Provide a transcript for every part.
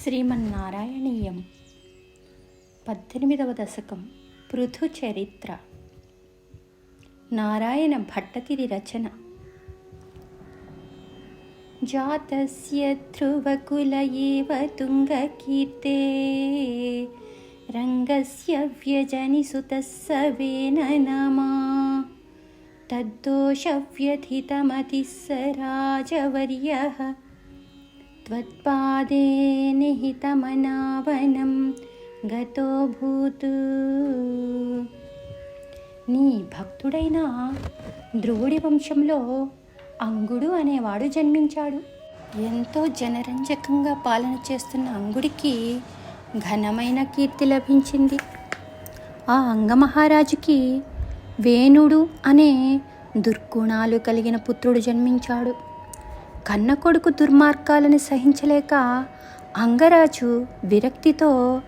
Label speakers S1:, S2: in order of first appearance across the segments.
S1: శ్రీమన్నారాయణీయం పద్దెనిమిదవ దశకం పృథు చరిత్ర నారాయణ భట్టతిరి రచన జాతస్య ధ్రువకుల ఏవ తుంగకీర్తే రంగస్య వ్యజనిసుతः సవేన నామా తద్దోషవ్యథితమతిः स राजवर्यः त्वत्पादे నిహితమనావనం గతో భూతు నీ భక్తుడైన ధ్రువుడి వంశంలో అంగుడు అనేవాడు జన్మించాడు ఎంతో జనరంజకంగా పాలన చేస్తున్న అంగుడికి ఘనమైన కీర్తి లభించింది ఆ అంగమహారాజుకి వేణుడు అనే దుర్గుణాలు కలిగిన పుత్రుడు జన్మించాడు కన్న కొడుకు దుర్మార్గాలను సహించలేక అంగరాజు విరక్తితో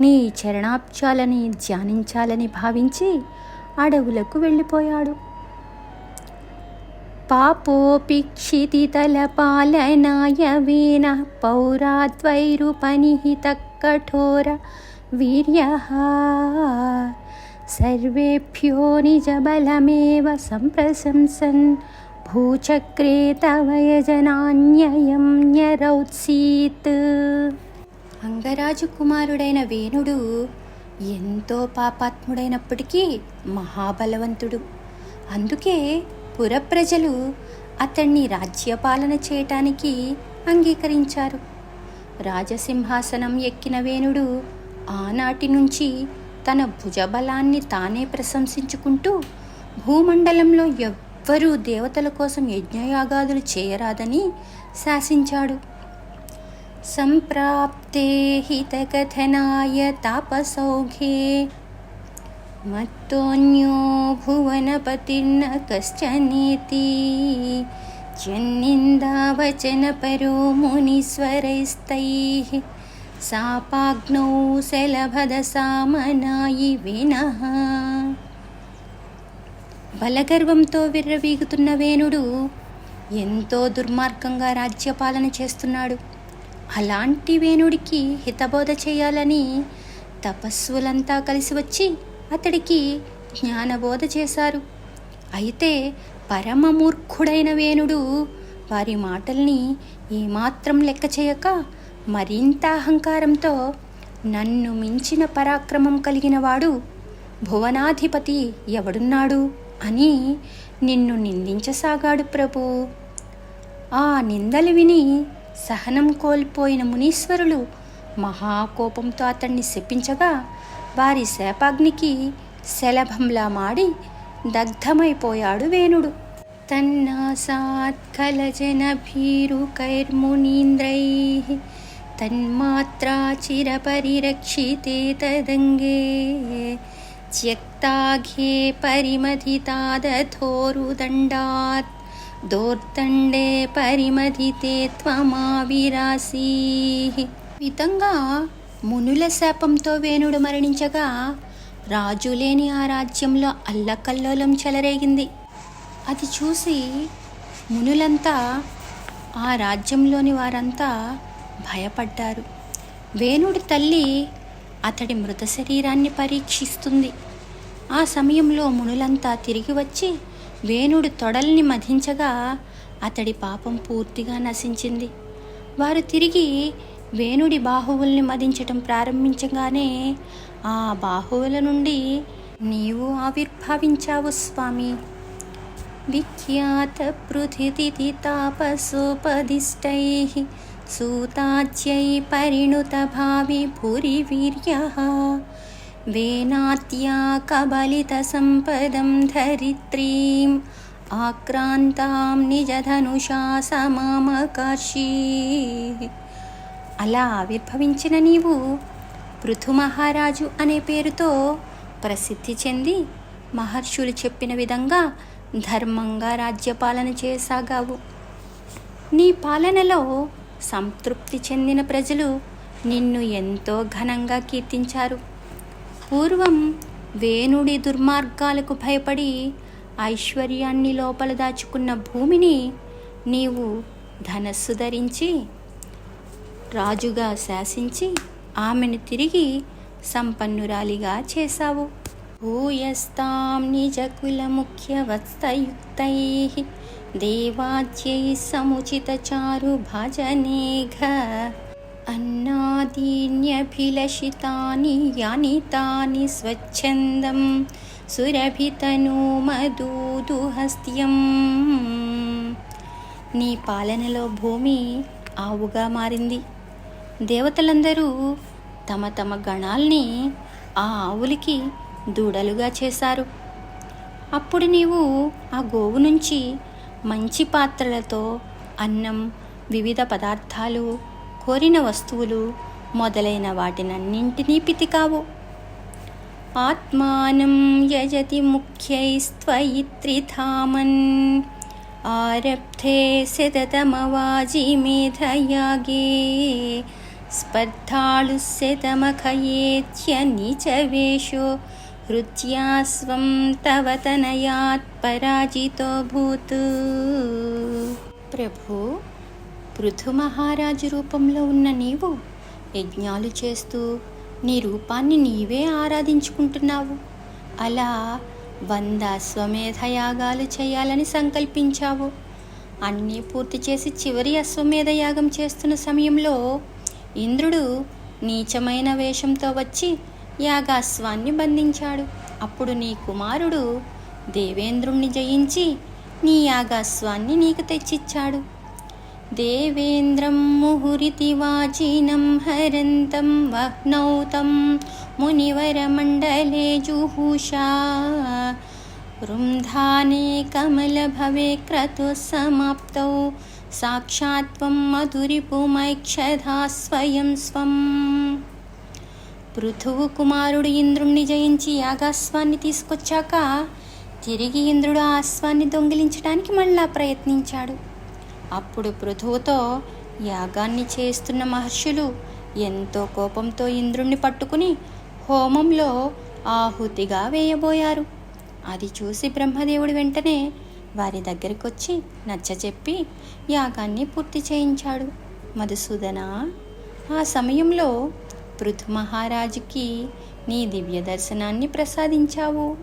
S1: నీ చరణాబ్జాలని ధ్యానించాలని భావించి అడవులకు వెళ్ళిపోయాడు. పాపోపి క్షితితలపాలనాయ వీణ పౌరాద్వైరుపనిహిత కఠోర వీర్య సర్వేభ్యో నిజబలమేవ సంప్రశంసన్ భూచక్రే తవ న్యరౌత్సీత్ అంగరాజు కుమారుడైన వేణుడు ఎంతో పాపాత్ముడైనప్పటికీ మహాబలవంతుడు. అందుకే పురప్రజలు అతన్ని రాజ్యపాలన చేయటానికి అంగీకరించారు. రాజసింహాసనం ఎక్కిన వేణుడు ఆనాటి నుంచి తన భుజబలాన్ని తానే ప్రశంసించుకుంటూ భూమండలంలో ఎవ్వరూ దేవతల కోసం యజ్ఞయాగాదులు చేయరాదని శాసించాడు. సంప్రాప్తే హితకథనాయ తాపసౌఘే మత్తోన్యో భువనపతిర్న కశ్చనేతి జన్నిందావచనపరో సాపాగ్నౌ శలభద సామనాయి వినః బలగర్వంతో విర్రవీగుతున్న వేణుడు ఎంతో దుర్మార్గంగా రాజ్యపాలన చేస్తున్నాడు. అలాంటి వేణుడికి హితబోధ చేయాలని తపస్సులంతా కలిసి వచ్చి అతడికి జ్ఞానబోధ చేశారు. అయితే పరమమూర్ఖుడైన వేణుడు వారి మాటల్ని ఏమాత్రం లెక్క చేయక మరింత అహంకారంతో నన్ను మించిన పరాక్రమం కలిగినవాడు భువనాధిపతి ఎవడున్నాడు? అని నిన్ను నిందించసాగాడు ప్రభు. ఆ నిందలు విని సహనం కోల్పోయిన మునీశ్వరులు మహాకోపంతో అతన్ని శపించగా వారి శాపాగ్నికి శలభంలా మాడి దగ్ధమైపోయాడు వేణుడు. తన్నాసాత్కలజనభీరుకైర్మునీంద్రై తన్మాత్రా చిరపరిరక్షితే తదంగే త్యక్తాఘే పరిమథితాదథోరుదండాత్ దోర్దండే పరిమథితే త్వమావిరాసీ. విధంగా మునుల శాపంతో వేణుడు మరణించగా రాజు లేని ఆ రాజ్యంలో అల్లకల్లోలం చెలరేగింది. అది చూసి మునులంతా ఆ రాజ్యంలోని వారంతా భయపడ్డారు. వేణుడి తల్లి అతడి మృత శరీరాన్ని పరీక్షిస్తుంది. ఆ సమయంలో మునులంతా తిరిగి వచ్చి వేణుడు తొడల్ని మధించగా అతడి పాపం పూర్తిగా నశించింది. వారు తిరిగి వేణుడి బాహువుల్ని మదించటం ప్రారంభించగానే ఆ బాహువుల నుండి నీవు ఆవిర్భవించావు స్వామి. విఖ్యాత పృథితి తాపసోపదిష్టై సూతాచ్యై పరిణుత భావి భూరి వీర్య. వేనాత్యా కబలిత సంపదం ధరిత్రీం. ఆక్రాంతాం నిజధనుషా సమామకర్షీ. అలా ఆవిర్భవించిన నీవు పృథుమహారాజు అనే పేరుతో ప్రసిద్ధి చెంది మహర్షులు చెప్పిన విధంగా ధర్మంగా రాజ్యపాలన చేసాగావు. నీ పాలనలో సంతృప్తి చెందిన ప్రజలు నిన్ను ఎంతో ఘనంగా కీర్తించారు. పూర్వం వేణుడి దుర్మార్గాలకు భయపడి ఐశ్వర్యాన్ని లోపల దాచుకున్న భూమిని నీవు ధనస్సు ధరించి రాజుగా శాసించి ఆమెను తిరిగి సంపన్నురాలిగా చేశావు. భూయస్తాం నిజకులముఖ్యవత్సయుక్తై దేవాజ్యై సముచితచారు భజనేఘ అన్నాదీన్యభిలషితాని యాని తాని స్వచ్ఛందం సురభితను మధూదుహస్త్యం నీ పాలనలో భూమి ఆవుగా మారింది. దేవతలందరూ తమ తమ గణాల్ని ఆ ఆవులకి దూడలుగా చేశారు. అప్పుడు నీవు ఆ గోవు నుంచి మంచి పాత్రలతో అన్నం వివిధ పదార్థాలు కోరిన వస్తువులు మొదలైన వాటినన్నింటినీ పితికావు. ఆత్మానం యజతి ముఖ్యైస్త్వయిత్రిధామన్ ఆరబ్ధే శతమవాజి మేధయాగే స్పర్ధాళు శతమఖయేత్య నిచవేషో హృత్యా స్వం తవ తనయాత్ పరాజితోభూత్ ప్రభు పృథు మహారాజు రూపంలో ఉన్న నీవు యజ్ఞాలు చేస్తూ నీ రూపాన్ని నీవే ఆరాధించుకుంటున్నావు. అలా వంద అశ్వమేధ యాగాలు చేయాలని సంకల్పించావు. అన్నీ పూర్తి చేసి చివరి అశ్వమేధ యాగం చేస్తున్న సమయంలో ఇంద్రుడు నీచమైన వేషంతో వచ్చి యాగాశ్వాన్ని బంధించాడు. అప్పుడు నీ కుమారుడు దేవేంద్రుణ్ణి జయించి నీ యాగాశ్వాన్ని నీకు తెచ్చిచ్చాడు. దేవేంద్రం ముహురితి వాచీనం హరంతం వహ్నౌతం మునివరమండలే జుహూషా. రుంధానే కమలభవే క్రతు సమాప్తౌ సాక్షాత్వం మధురిపుమైక్షధా స్వయం స్వం. పృథువు కుమారుడు ఇంద్రుణ్ణి జయించి యాగాశ్వాన్ని తీసుకొచ్చాక తిరిగి ఇంద్రుడు ఆ అశ్వాన్ని దొంగిలించడానికి మళ్ళా ప్రయత్నించాడు. అప్పుడు పృథువుతో యాగాన్ని చేస్తున్న మహర్షులు ఎంతో కోపంతో ఇంద్రుణ్ణి పట్టుకుని హోమంలో ఆహుతిగా వేయబోయారు. అది చూసి బ్రహ్మదేవుడు వెంటనే వారి దగ్గరికి వచ్చి నచ్చచెప్పి యాగాన్ని పూర్తి చేయించాడు. మధుసూదన ఆ సమయంలో పృథు మహారాజుకి నీ దివ్య దర్శనాన్ని ప్రసాదించావు.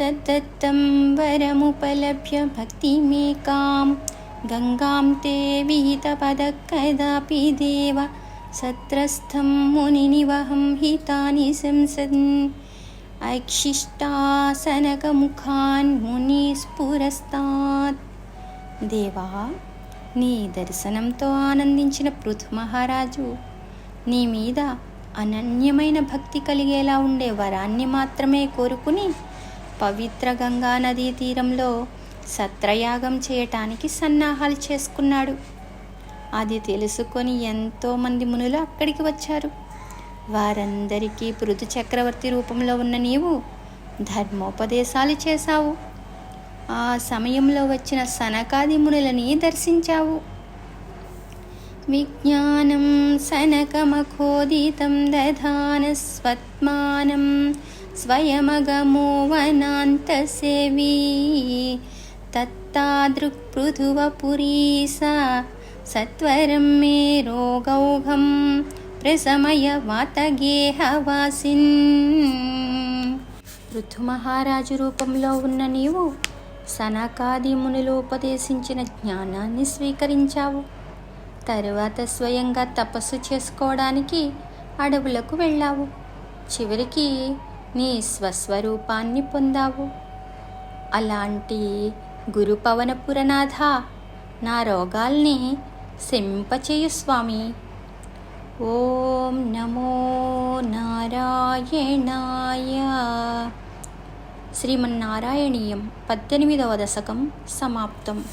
S1: తద్దత్తం వరముపలభ్య భక్తిమేకాం గంగాం తే విహితపద కదాపి దేవ సత్రస్థం మునినివహం హితాని సంసన్ ఐక్షిష్టాసనకముఖాన్ ముని స్ఫురస్తాత్. దేవా నీ దర్శనంతో ఆనందించిన పృథు మహారాజు నీ మీద అనన్యమైన భక్తి కలిగేలా ఉండే వరాన్ని మాత్రమే కోరుకుని పవిత్ర గంగా నదీ తీరంలో సత్రయాగం చేయటానికి సన్నాహాలు చేసుకున్నాడు. అది తెలుసుకొని ఎంతోమంది మునులు అక్కడికి వచ్చారు. వారందరికీ పృథు చక్రవర్తి రూపంలో ఉన్న నీవు ధర్మోపదేశాలు చేశావు. ఆ సమయంలో వచ్చిన సనకాది మునులని దర్శించావు. విజ్ఞానం సనకమఖోదితం దధాన స్వత్మానం స్వయమగమో వనాంతసేవీ తత్తాదృక్పృథువపురీసా సత్వరం మే రోగౌఘం ప్రసమయ వాతగేహవాసిన్ పృథు మహారాజు రూపంలో ఉన్న నీవు సనకాది మునులు ఉపదేశించిన జ్ఞానాన్ని స్వీకరించావు. తరువాత స్వయంగా తపస్సు చేసుకోవడానికి అడవులకు వెళ్ళావు. చివరికి నీ స్వస్వరూపాన్ని పొందావు. అలాంటి గురు పురనాథ నా రోగాల్ని శమింపచేయు స్వామి. ఓం నమో నారాయణాయ. శ్రీమన్నారాయణీయం పద్దెనిమిదవ దశకం సమాప్తం.